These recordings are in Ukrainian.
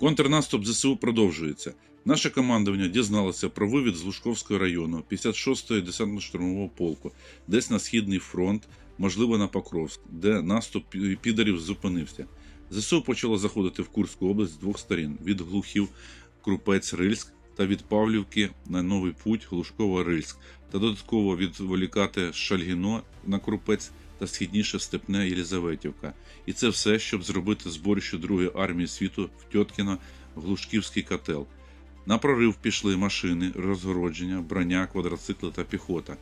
Контрнаступ ЗСУ продовжується. Наше командування дізналося про вивід з Лужковського району 56-ї десантно-штурмового полку, десь на східний фронт, можливо на Покровськ, де наступ пі- підарів зупинився. ЗСУ почало заходити в Курську область з двох сторін: від Глухів, Крупець, Рильськ та від Павлівки на новий путь Глушково-Рильськ, та додатково відволікати Шальгіно на Крупець та східніше Степне Єлізаветівка. І це все, щоб зробити зборище Другої армії світу в Тьоткіно Глушківський котел. На прорив пішли машини, розгородження, броня, квадроцикли та піхота.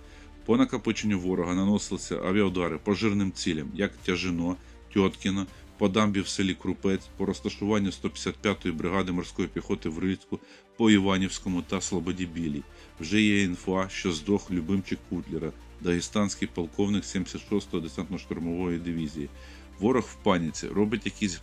По накопиченню ворога наносилися авіаудари по жирним цілям, як Тяжино, Тьоткіно, по дамбі в селі Крупець, по розташуванню 155-ї бригади морської піхоти в Рильську, по Іванівському та Слободі Білій. Вже є інфа, що здох любимчик Кутлера, дагестанський полковник 76-ї десантно-штурмової дивізії. Ворог в паніці робить якісь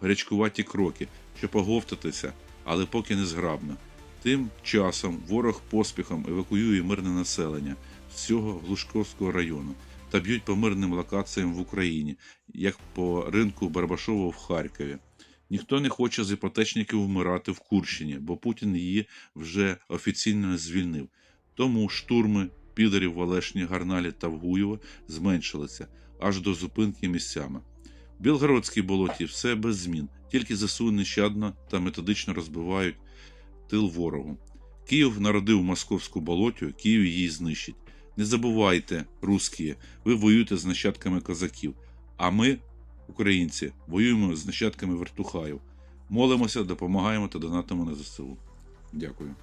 гарячкуваті кроки, щоб оговтатися, але поки не зграбно. Тим часом ворог поспіхом евакуює мирне населення з цього Глушковського району та б'ють по мирним локаціям в Україні, як по ринку Барбашова в Харкові. Ніхто не хоче з іпотечників вмирати в Курщині, бо Путін її вже офіційно звільнив. Тому штурми підарів в Олешні, Гарналі та Вгуєво зменшилися аж до зупинки місцями. В Білгородській болоті все без змін, тільки ЗСУ нещадно та методично розбивають тил ворогу. Київ народив московську болотю, Київ її знищить. Не забувайте, русські, ви воюєте з нащадками козаків, а ми, українці, воюємо з нащадками вертухаїв. Молимося, допомагаємо та донатимо на ЗСУ. Дякую.